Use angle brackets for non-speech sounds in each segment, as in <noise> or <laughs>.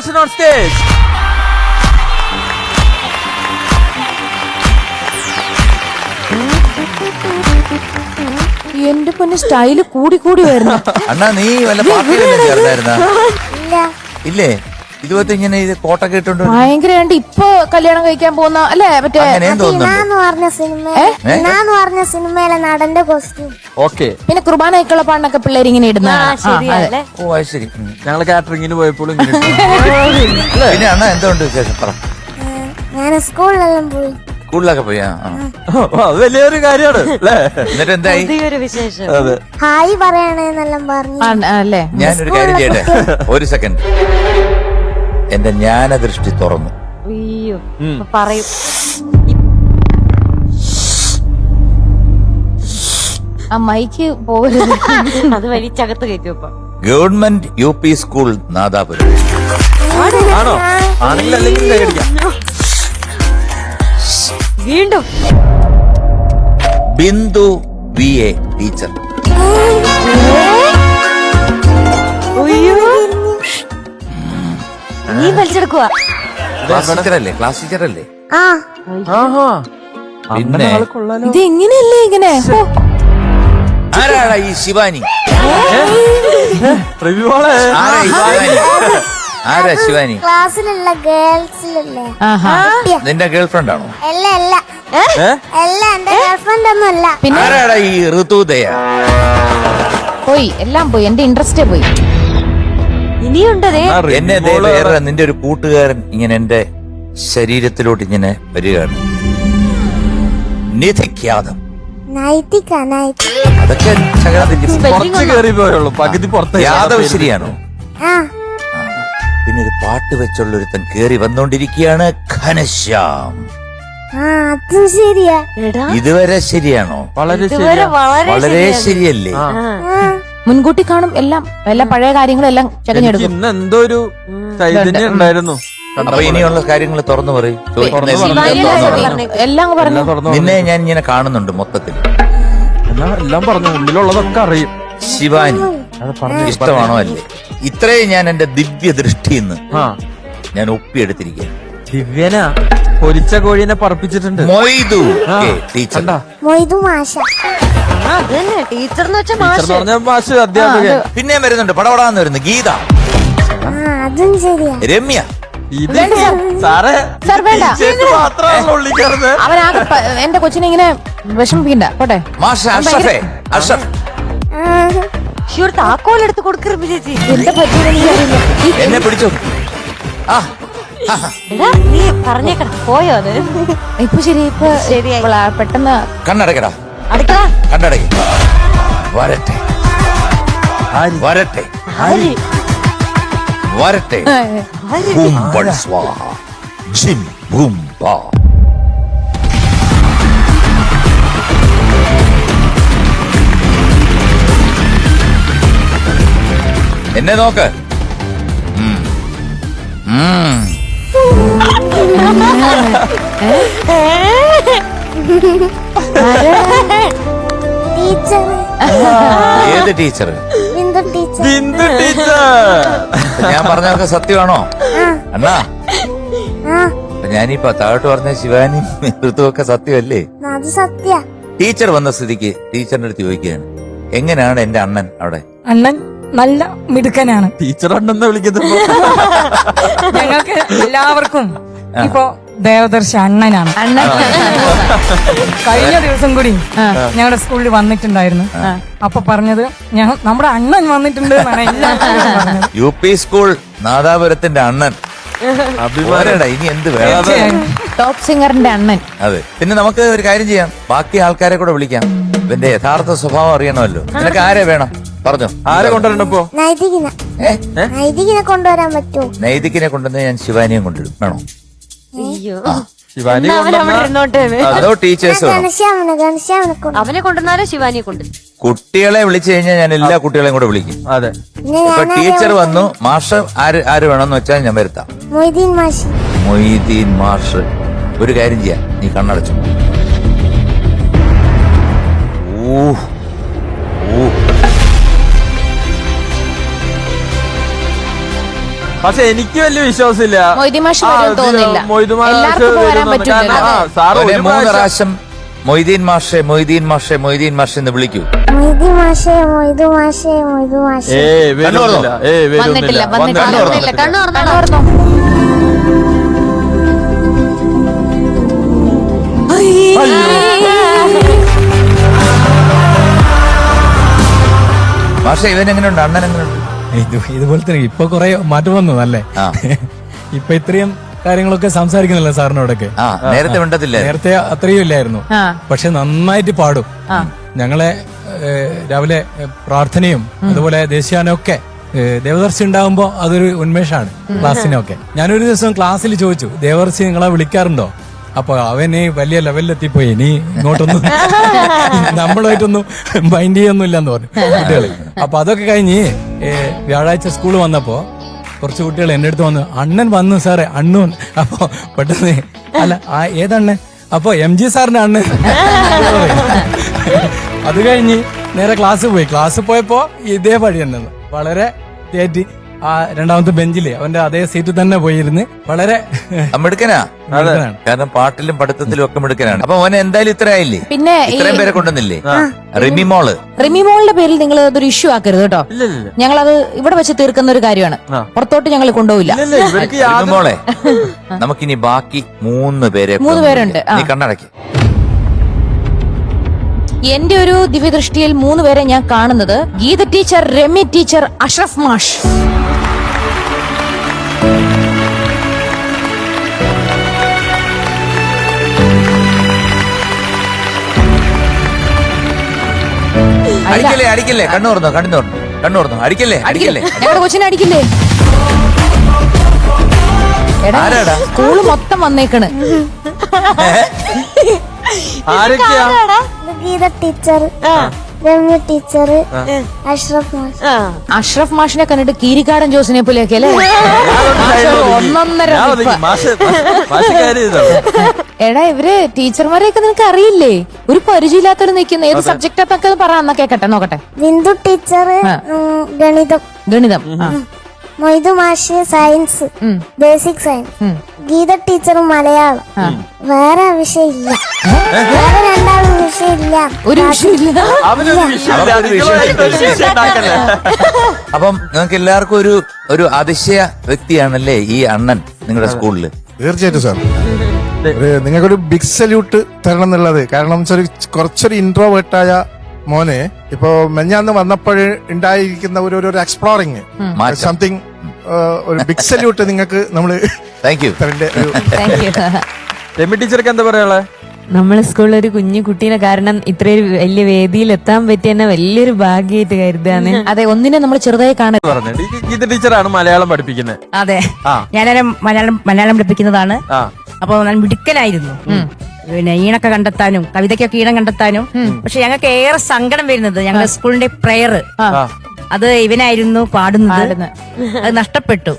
Sudarshan on stage. എന്റെ പൊന്നെ style കൂടി കൂടി വരുന്നു. അണ്ണാ നീ വല്ല പാർട്ടിയിലും ചേർന്നായിരുന്ന? ഇല്ല. ഇല്ലേ? ഇതുപോലത്തെ ഇങ്ങനെ ഇത് കോട്ടൊക്കെ ഇട്ടുണ്ട് ഭയങ്കരമായിട്ട് ഇപ്പൊ കല്യാണം കഴിക്കാൻ പോകുന്ന അല്ലേ? മറ്റേ ഇനാന്ന് പറഞ്ഞ സിനിമ? ഇനാന്ന് പറഞ്ഞ സിനിമയിലെ നടന്റെ കോസ്റ്റ്യൂം ഓക്കെ. പിന്നെ കുർബാന കുർബാനയ്ക്കുള്ള പാണ്ടൊക്കെ പിള്ളേർ ഇങ്ങനെ ഇടുന്ന ഓ അത് ശരി. ഞങ്ങൾ കാറ്ററിംഗിന് പോയപ്പോൾ ഇങ്ങനെ ഇട്ടു. പിന്നെ അണ്ണ എന്തുകൊണ്ട് വിശേഷം? പറ. ഞാൻ സ്കൂളിലെല്ലാം പോയി. സ്കൂളിലൊക്കെ പോയി വലിയൊരു കാര്യമാണ് എന്നിട്ട് എന്തായി? ഹായ് പറയണേന്നെല്ലാം പറഞ്ഞു. അല്ലേ? ഞാനൊരു കാര്യം ചെയ്യട്ടെ? ഒരു സെക്കൻഡ് എന്റെ ജ്ഞാനദൃഷ്ടി തുറന്നു. അയ്യോ. പറയും. ആ മൈക്ക് പോകരുത്. അത് വലിച്ചകത്ത് കയറ്റും ഇപ്പൊ government U P school Nadapuram. ആണോ? ആണെങ്കിൽ അല്ലെങ്കിൽ കൈയടിക്കാം വീണ്ടും. Bindu B A teacher. നീ വലിച്ചെടുക്കുക ക്ലാസ് ടീച്ചറല്ലേ? ക്ലാസ് ടീച്ചറല്ലേ? ആ. ആഹാ. പിന്നെ? ഇത് എങ്ങനെയല്ലേ ഇങ്ങനെ? ആരാടാ ഈ ശിവാനി? റിവ്യൂളെ ആരാ ഈ ശിവാനി? ആരാ ശിവാനി? ക്ലാസ്സിലുള്ള ഗേൾസിലല്ലേ? ആഹാ നിന്റെ ഗേൾഫ്രണ്ട് ആണോ അല്ല. അല്ല അല്ല എന്റെ ഗേൾഫ്രണ്ട് ഒന്നുമല്ല പിന്നെ? ആരാടാ ഈ ഋതുദയ? പോയി എല്ലാം പോയി. എന്റെ ഇൻട്രസ്റ്റേ പോയി. ഇനിയുണ്ടതേ. എന്നെ ദേ വേറെ നിന്റെ ഒരു കൂട്ടുകാരൻ ഇങ്ങനെ എന്റെ ശരീരത്തിലോട്ട് ഇങ്ങനെ വരികയാണ്. നൈറ്റ് അതൊക്കെ ശകലം കുറച്ച് കയറി പോയുള്ളൂ. പകുതി പുറത്ത് യാദവ് ശരിയാണോ? ആ. പിന്നെ ഒരു പാട്ട് വെച്ചുള്ള ഒരുത്തൻ കേറി വന്നോണ്ടിരിക്കുകയാണ് ഘനശ്യാം. ആ അതും ശരിയാ. എടാ. ഇതുവരെ ശരിയാണോ? വളരെ വളരെ ശരിയല്ലേ? മുൻകൂട്ടി കാണും എല്ലാം. എല്ലാ പഴയ കാര്യങ്ങളെല്ലാം എല്ലാം ചകഞ്ഞെടുക്കും. ഇന്ന് എന്തോ ഒരു ചൈതന്യം ഉണ്ടായിരുന്നു. അപ്പൊ ഇനിയുള്ള കാര്യങ്ങൾ തുറന്നു പറയും. ചോദിക്കുന്ന എല്ലാം തുറന്നു പറയും. എല്ലാം പറഞ്ഞു എല്ലാം തുറന്നു നിന്നെ ഞാൻ ഇങ്ങനെ കാണുന്നുണ്ട് മൊത്തത്തിൽ. എന്നാ എല്ലാം പറഞ്ഞു. ഉള്ളിലുള്ളതൊക്കെ അറിയും. ശിവാനി അത് പറഞ്ഞു ഇഷ്ടമാണോ അല്ലേ? ഇത്രയും ഞാൻ എന്റെ ദിവ്യ ദൃഷ്ടിന്ന് ആ. ഞാൻ ഒപ്പിയെടുത്തിരിക്കുകയാണ്. ദിവ്യന. പൊരിച്ച കോഴീനെ പറപ്പിച്ചിട്ടുണ്ട്. മൊയ്തു. കെ, ടീച്ചർ കണ്ടാ? മൊയ്തു മാഷ. ആ, അത് തന്നെ ടീച്ചർ എന്ന് വെച്ച ടീച്ചർ മാഷ്. എന്ന് പറഞ്ഞ മാഷ് അധ്യാപകൻ. പിന്നെ വരുന്നുണ്ട്. പടപടാന്ന് വരുന്നു. ഗീത. ആ അതും ശരിയാ. രമ്യ. ഇത് സാറേ വേണ്ട. ടീച്ചേഴ്സ് മാത്രമാണല്ലോ ഉള്ളി കയറുന്നത്. അവനാകെ പ- എന്റെ കൊച്ചിനെ ഇങ്ങനെ വിഷമിപ്പിക്കണ്ട. പോട്ടെ. മാഷ അഷ്റഫേ അഷ്റഫ്. ആ ഷൂർ താക്കോലെടുത്ത് കൊടുക്കരുത് ചേച്ചി. എന്താ പറ്റിയെന്ന് എനിക്കറിയില്ല. ഈ- എന്നെ പിടിച്ചു. ആ ആ, എടാ നീ പറഞ്ഞേക്കണം? പോയോ അത്? ഇപ്പൊ ശരി ഇപ്പൊ ശരിയായി. പെട്ടെന്ന് കണ്ണടക്കടാ. വരട്ടെ. വരട്ടെ. വരട്ടെ. സ്വാഹ ജിം ബൂം ബാ എന്നെ നോക്ക്. ഉം. ടീച്ചർ. ഏത് teacher? Bindu teacher. Bindu teacher. ഞാൻ പറഞ്ഞതൊക്കെ സത്യമാണോ? അണ്ണാ. ഞാനിപ്പോ ഞാനീ താഴോട്ട് പറഞ്ഞ ശിവാനി ഋതുവൊക്കെ സത്യമല്ലേ? അത് സത്യ. ടീച്ചർ വന്ന സ്ഥിതിക്ക് ടീച്ചറിന്റെ അടുത്ത് ചോദിക്കുകയാണ്. എങ്ങനെയാണ് എന്റെ അണ്ണൻ അവിടെ? അണ്ണൻ നല്ല മിടുക്കനാണ്. ടീച്ചർ അണ്ണെന്ന് വിളിക്കുന്നത് ഞങ്ങൾക്ക് എല്ലാവർക്കും ഇപ്പോ ദേവദർശി അണ്ണനാണ്. കഴിഞ്ഞ ദിവസം കൂടി ഞങ്ങളുടെ സ്കൂളിൽ വന്നിട്ടുണ്ടായിരുന്നു. അപ്പൊ പറഞ്ഞത് ഞങ്ങൾ നമ്മുടെ അണ്ണൻ വന്നിട്ടുണ്ട് എന്നാണ് എല്ലാവരും പറഞ്ഞത്. യു പി സ്കൂൾ നാദാപുരത്തിന്റെ അണ്ണൻ. ഇനി എന്ത് വേണം ടോപ്പ് സിംഗറിന്റെ അണ്ണൻ. അതെ. പിന്നെ നമുക്ക് ഒരു കാര്യം ചെയ്യാം. ബാക്കി ആൾക്കാരെ കൂടെ വിളിക്കാം. ഇവന്റെ യഥാർത്ഥ സ്വഭാവം അറിയണമല്ലോ. നിനക്ക് ആരെ വേണം? പറഞ്ഞു. ആരെ കൊണ്ടുവരണ്ടപ്പോ നൈതികനെ കൊണ്ടുവരാൻ പറ്റുമോ? നൈതികിനെ കൊണ്ടുവന്ന് ഞാൻ ശിവാനിയും കൊണ്ടുവരും. വേണോ? ശിവാനി അതോ ടീച്ചേഴ്സ്? അവനെ കൊണ്ടുവന്നാലോ ശിവാനിയെ കൊണ്ട് കുട്ടികളെ വിളിച്ചു കഴിഞ്ഞാൽ ഞാൻ എല്ലാ കുട്ടികളെയും കൂടെ വിളിക്കും. അതെ. ഇപ്പൊ ടീച്ചർ വന്നു. മാഷ് ആര് ആര് വേണമെന്ന് വെച്ചാൽ ഞാൻ വരുത്താം. മൊയ്തീൻ മാഷി. മൊയ്തീൻ മാഷ്. ഒരു കാര്യം ചെയ്യാം. നീ കണ്ണടച്ചു. ഊ സാറ് എനിക്ക് വലിയ വിശ്വാസമില്ല. പ്രാവശ്യം- മൊയ്തീൻ മാഷെ മൊയ്തീൻ മാഷെ മൊയ്തീൻ മാഷെ എന്ന് വിളിക്കൂ. മാഷേ എങ്ങനെയുണ്ട്? അണ്ണൻ എങ്ങനെയുണ്ട്? ഇത് ഇതുപോലെ തന്നെ ഇപ്പൊ കുറെ മാറ്റം വന്നു അല്ലേ ആ. ഇപ്പൊ ഇത്രയും കാര്യങ്ങളൊക്കെ സംസാരിക്കുന്നില്ല സാറിനോടൊക്കെ? ആ നേരത്തെ നേരത്തെ അത്രയും ഇല്ലായിരുന്നു. പക്ഷെ നന്നായിട്ട് പാടും. ഞങ്ങളെ രാവിലെ പ്രാർത്ഥനയും അതുപോലെ ദേശീയാനൊക്കെ ദേവദർശി ഉണ്ടാവുമ്പോ അതൊരു ഉന്മേഷമാണ് ക്ലാസ്സിനൊക്കെ. ഞാനൊരു ദിവസം ക്ലാസ്സിൽ ചോദിച്ചു ദേവദർശി നിങ്ങളെ വിളിക്കാറുണ്ടോ? അപ്പൊ അവന് വലിയ ലെവലിലെത്തിപ്പോയി. ഇനി ഇങ്ങോട്ടൊന്നും <laughs> നമ്മളായിട്ടൊന്നും മൈൻഡ് ചെയ്യൊന്നും എന്ന് പറഞ്ഞു കുട്ടികൾ അപ്പൊ അതൊക്കെ കഴിഞ്ഞ് വ്യാഴാഴ്ച സ്കൂൾ വന്നപ്പോ കുറച്ച് കുട്ടികൾ എന്റെ അടുത്ത് വന്നു അണ്ണൻ വന്നു സാറേ അണ്ണൂൻ. അപ്പൊ പെട്ടെന്ന് അല്ല ആ ഏതണ്ണൻ? അപ്പൊ എം ജി സാറിന്റെ അണ്ണൻ. അത് കഴിഞ്ഞ് നേരെ ക്ലാസ് പോയി. ക്ലാസ് പോയപ്പോ ഇതേ വഴി തന്നെ. വളരെ തേറ്റി ആ രണ്ടാമത്തെ ബെഞ്ചിൽ അവന്റെ അതേ സീറ്റിൽ തന്നെ പോയിരുന്ന് വളരെ മിടുക്കനാ. കാരണം പാട്ടിലും പഠിത്തത്തിലും ഒക്കെ മിടുക്കനാണ്. അപ്പൊ അവൻ എന്തായാലും ഇത്ര ആയില്ലേ? പിന്നെ ഈ ഇത്രയും പേരെ കൊണ്ടുവന്നില്ലേ? റിമി മോൾ. റിമി മോളുടെ പേരിൽ നിങ്ങൾ അതൊരു ഇഷ്യൂ ആക്കരുത് കേട്ടോ. ഇല്ല ഇല്ല ഇല്ല. ഞങ്ങൾ അത് ഇവിടെ വെച്ച് തീർക്കുന്ന ഒരു കാര്യമാണ്. പുറത്തോട്ട് ഞങ്ങൾ ഇല്ല, ഇവർക്ക് റിമി യാതൊരു മോളെ <laughs> നമുക്കിനി ബാക്കി മൂന്ന് പേരെ മൂന്ന് പേരുണ്ട്, ആ. നീ കണ്ണടക്കി. എന്റെ ഒരു ദിവ്യദൃഷ്ടിയിൽ മൂന്ന് പേരെ ഞാൻ കാണുന്നത്. ഗീത ടീച്ചർ രമ്യ ടീച്ചർ അഷ്റഫ് മാഷ്. അടിക്കല്ലേ അടിക്കല്ലേ. കണ്ണു തുറന്നു കണ്ണു തുറന്നു. കണ്ണു തുറന്നു. അടിക്കല്ലേ അടിക്കല്ലേ. ഞങ്ങളുടെ കൊച്ചിനെ അടിക്കില്ലേ? എടാ? സ്കൂൾ മൊത്തം വന്നേക്കണ്. ആരൊക്കെയാ? ഗീത ടീച്ചർ ടീച്ചർ അഷ്റഫ് മാഷ്. ആ. അഷ്റഫ് മാഷിനെ കണ്ടിട്ട് കീരിക്കാടൻ ജോസിനെ പോലെയൊക്കെ അല്ലേ ഒന്നൊന്നര എടാ ഇവർ ടീച്ചർമാരെയൊക്കെ നിനക്ക് അറിയില്ലേ? ഒരു പരിചയമില്ലാത്തവര് നിൽക്കുന്ന. ഏത് സബ്ജക്റ്റൊക്കെ പറ എന്നാ കേക്കട്ടെ നോക്കട്ടെ. ബിന്ദു ടീച്ചർ ഗണിതം. ഗണിതം. മൊയ്തു മാഷ് science basic science Geetha teacher Malayalam. വേറെ വിഷയമില്ല. വേറെ രണ്ടാളും വിഷയമില്ല. ഒരു വിഷയമില്ല. അപ്പം നിങ്ങൾക്ക് എല്ലാവർക്കും ഒരു ഒരു അതിശയ വ്യക്തിയാണല്ലേ ഈ അണ്ണൻ നിങ്ങളുടെ സ്കൂളിൽ? തീർച്ചയായിട്ടും സാർ. ഒരു നിങ്ങൾക്കൊരു ബിഗ് സല്യൂട്ട് തരണം എന്നുള്ളത് കാരണം വെച്ചാൽ ഒരു കുറച്ചൊരു ഇൻട്രോവേർട്ടായ മോനെ ഇപ്പോ മെഞ്ഞാന്ന് വന്നപ്പോൾ ഉണ്ടായിരിക്കുന്ന ഒരു ഒരു എക്സ്പ്ലോറിങ്. സംതിങ് ഒരു ബിഗ് സല്യൂട്ട് നിങ്ങൾക്ക് നമ്മൾ താങ്ക് യു ടീച്ചർക്ക് എന്താ പറയാനുള്ളത് നമ്മളെ സ്കൂളിൽ ഒരു കുഞ്ഞു കുട്ടീനെ കാരണം ഇത്രയൊരു വലിയ വേദിയിൽ എത്താൻ പറ്റിയ തന്നെ വലിയൊരു ഭാഗ്യമായിട്ട് കരുതാണ് <laughs> അതെ ഒന്നിനെ നമ്മൾ ചെറുതായി കാണാൻ പറഞ്ഞു ഗീത ടീച്ചറാണ് മലയാളം പഠിപ്പിക്കുന്നത് അതെ. ഞാനെ ഞാനൊരു മലയാളം മലയാളം പഠിപ്പിക്കുന്നതാണ്. അപ്പൊ ഞാൻ മിടുക്കനായിരുന്നു. പിന്നെ ഈണൊക്കെ കണ്ടെത്താനും കവിതയ്ക്കൊക്കെ ഈണം കണ്ടെത്താനും. പക്ഷെ ഞങ്ങൾക്ക് ഏറെ സങ്കടം വരുന്നത് ഞങ്ങളുടെ സ്കൂളിന്റെ പ്രെയർ അത് ഇവനായിരുന്നു പാടുന്നത്. പാടുന്നത്. അത് നഷ്ടപ്പെട്ടു.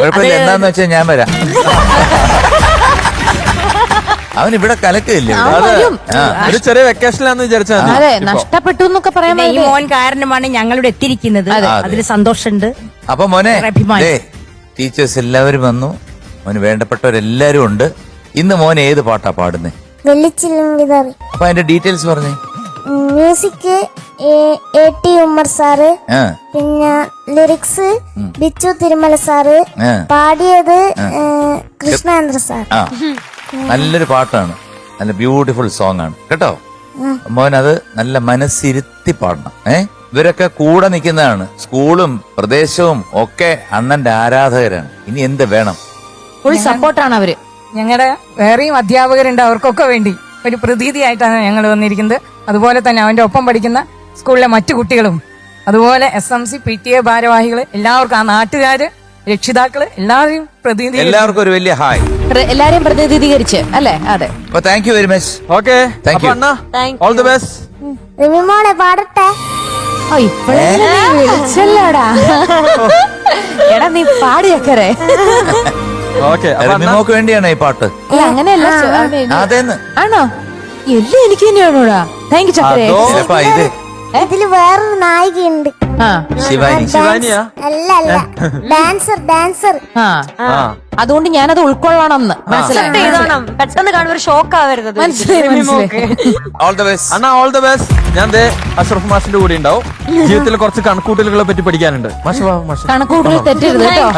കുഴപ്പമില്ല. എന്താന്ന് വെച്ചാൽ ഞാൻ വരാം. <laughs> അവൻ ഇവിടെ കലക്കില്ലേ ഒരു ചെറിയ വെക്കേഷനിലാന്ന് വിചാരിച്ചാൽ അതെ. നഷ്ടപ്പെട്ടു എന്നൊക്കെ പറയാൻ ഈ മോൻ കാരണമാണ് ഞങ്ങളിവിടെ എത്തിയിരിക്കുന്നത്. അതിന് അതിൽ സന്തോഷമുണ്ട്. അപ്പൊ മോനെ ടീച്ചേഴ്സ് എല്ലാവരും വന്നു. മോന് വേണ്ടപ്പെട്ടവരെല്ലാരും ഉണ്ട്. ഇന്ന് മോൻ ഏത് പാട്ടാ പാടുന്നേ? അപ്പൊ അതിന്റെ ഡീറ്റെയിൽസ് പറഞ്ഞേ. Music A T Ummer sir പിന്നെ ലിറിക്സ് ബിച്ചു തിരുമല സാറ്. പാടിയത് കൃഷ്ണേന്ദ്ര സാർ നല്ലൊരു പാട്ടാണ്. നല്ല ബ്യൂട്ടിഫുൾ സോങ് ആണ്. കേട്ടോ? മോൻ അത് നല്ല മനസ്സിരുത്തി പാടണം. ഏ? ഇവരൊക്കെ കൂടെ നിൽക്കുന്നതാണ്. സ്കൂളും പ്രദേശവും ഒക്കെ അണ്ണന്റെ ആരാധകരാണ്. ഇനി എന്ത് വേണം? ഫുൾ സപ്പോർട്ടാണ് അവർ. ഞങ്ങളുടെ വേറെയും അധ്യാപകരുണ്ട്. അവർക്കൊക്കെ വേണ്ടി ഒരു പ്രതീതിയായിട്ടാണ് ഞങ്ങൾ വന്നിരിക്കുന്നത്. അതുപോലെ തന്നെ അവന്റെ ഒപ്പം പഠിക്കുന്ന സ്കൂളിലെ മറ്റു കുട്ടികളും. അതുപോലെ S M C P T A ഭാരവാഹികൾ എല്ലാവർക്കും ആ നാട്ടുകാര് രക്ഷിതാക്കൾ എല്ലാവരെയും പ്രതിനിധി എല്ലാവർക്കും ഒരു വലിയ ഹായ്. എല്ലാരെയും പ്രതിനിധീകരിച്ച് അല്ലേ? അതെ. അപ്പൊ thank you very much okay thank you you. അണ്ണാ Thank ഓൾ ദി ബെസ്റ്റ് റിമിമോളെ പാടട്ടെ. ഓ ഇപ്പഴേ നീ വിളിച്ചല്ലോടാ. എടാ നീ റിമിമോക്ക് വേണ്ടിയാണ് ഈ പാട്ട്. അങ്ങനെയല്ല അതേന്ന്. ആണോ? എല്ലാം എനിക്ക് തന്നെയാണോടാ താങ്ക് യു ചക്കരേ. ഇതിൽ വേറൊരു നായികയുണ്ട്. ശിവാനി ശിവാനിയാ? Dancer dancer. ആ. അതുകൊണ്ട് ഞാനത് ഉൾക്കൊള്ളണം പെട്ടെന്ന് കാണുമ്പോൾ ഷോക്ക് ആവരുത് ഓൾ ബെസ്റ്റ് അണ്ണാ ഓൾ ബെസ്റ്റ് ഞാൻ അഷ്റഫ് മാഷിന്റെ കൂടെ ഉണ്ടാവും. ജീവിതത്തിൽ കുറച്ച് കണക്കൂട്ടലുകളെ പറ്റി പഠിക്കാനുണ്ട്. കണക്കൂട്ടൽ തെറ്റരുത് കേട്ടോ.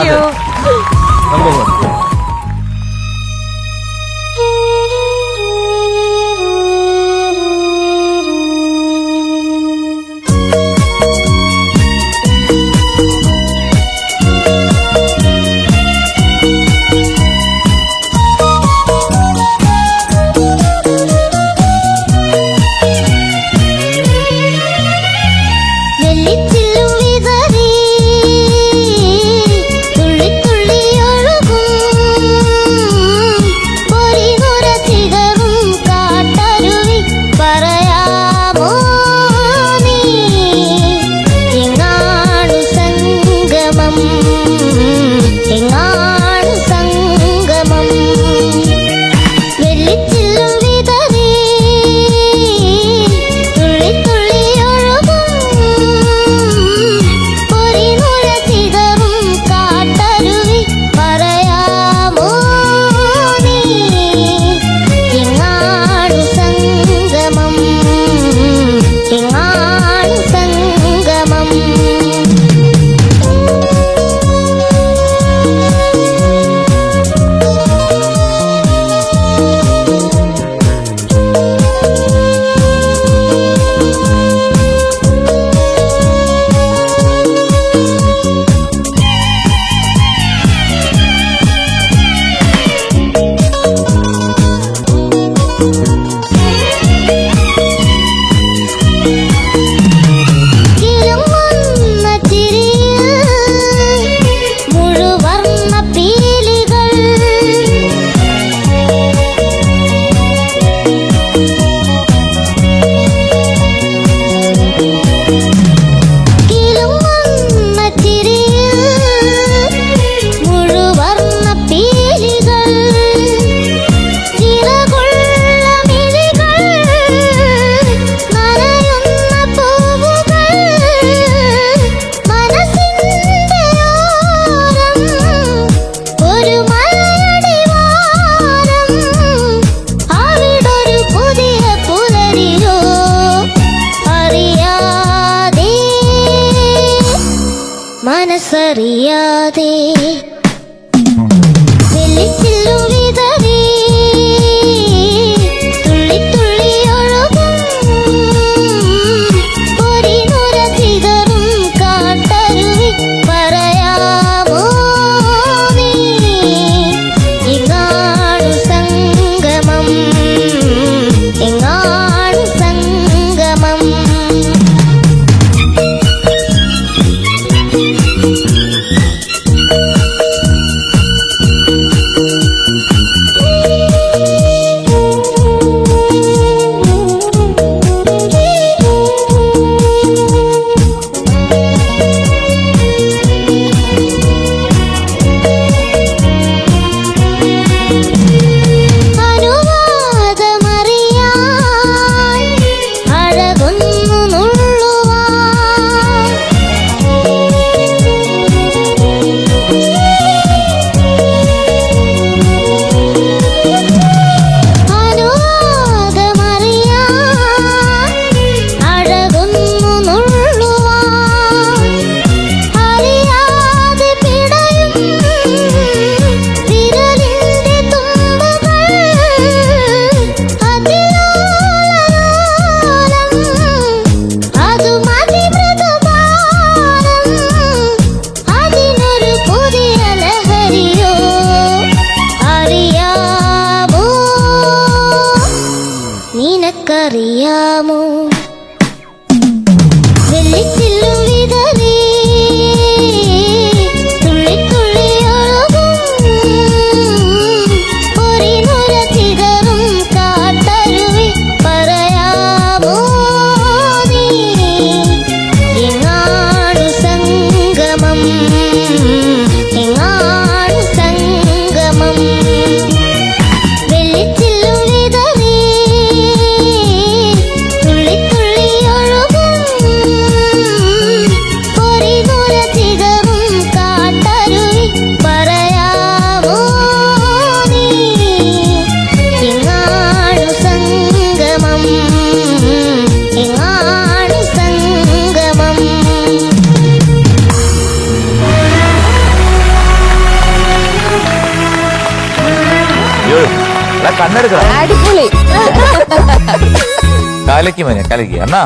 കാലയ്ക്ക് മോനെ കലക്കി. അണ്ണാ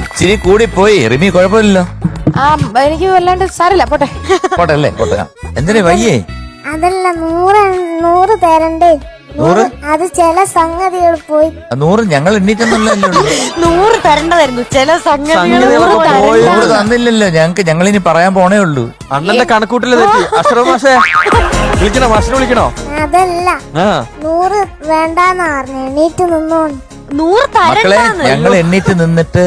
ഇച്ചിരി കൂടി പോയി. റിമി കുഴപ്പമില്ലല്ലോ. ആ എനിക്ക് വല്ലാണ്ട് സാരല്ല പോട്ടെ. പോട്ടെ അല്ലേ? പോട്ടെ. എന്തിനാ വയ്യേ? അതല്ല നൂറ് നൂറ് തരണ്ടേ? നൂറ്? അത് ചില സംഗതികൾ പോയി. നൂറ് ഞങ്ങൾ എണ്ണീറ്റൊന്നുമല്ലോ നൂറ് തരണ്ടതായിരുന്നു. ചില സംഗതികൾ നൂറ് തന്നില്ലല്ലോ. ഞങ്ങക്ക് ഞങ്ങളിനി പറയാൻ പോണേ ഉള്ളൂ. അണ്ണന്റെ കണക്കൂട്ടിൽ തെറ്റി. അഷ്റഫ് മാഷേ വിളിക്കണോ? മാഷിനെ വിളിക്കണോ? അതല്ല. ആ. നൂറ് വേണ്ടാന്ന് പറഞ്ഞു എണീറ്റ് നിന്നോണ്ട്. നൂറ് മക്കളെ തരണ്ടാന്ന് ഞങ്ങൾ എണ്ണീറ്റ് നിന്നിട്ട്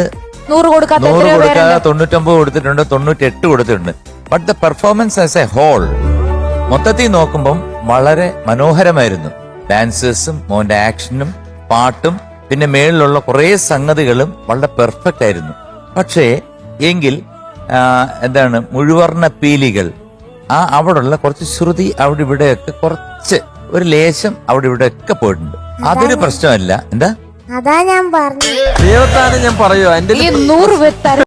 നൂറ് കൊടുക്കാത്ത നൂറ് എത്രയോ കൊടുക്കാതെ പേരുണ്ട്. തൊണ്ണൂറ്റൊമ്പത് കൊടുത്തിട്ടുണ്ട് തൊണ്ണൂറ്റെട്ട് കൊടുത്തിട്ടുണ്ട്. But the performance as a whole മൊത്തത്തിൽ നോക്കുമ്പം വളരെ മനോഹരമായിരുന്നു. ഡാൻസേഴ്സും മോന്റെ ആക്ഷനും പാട്ടും പിന്നെ മേളിലുള്ള കുറേ സംഗതികളും വളരെ പെർഫെക്റ്റ് ആയിരുന്നു. പക്ഷേ എങ്കിൽ ആ, എന്താണ് മുഴുവർണ പീലികൾ ആ അവിടെയുള്ള കുറച്ച് ശ്രുതി അവിടെ ഇവിടെയൊക്കെ കുറച്ച് ഒരു ലേശം അവിടെ ഇവിടെയൊക്കെ പോയിട്ടുണ്ട്. അതൊരു പ്രശ്നമല്ല. എന്താ? അതാ ഞാൻ പറഞ്ഞു ദൈവത്താണ് ഞാൻ പറയുക എന്റെ ഈ നൂറ് പേര് തര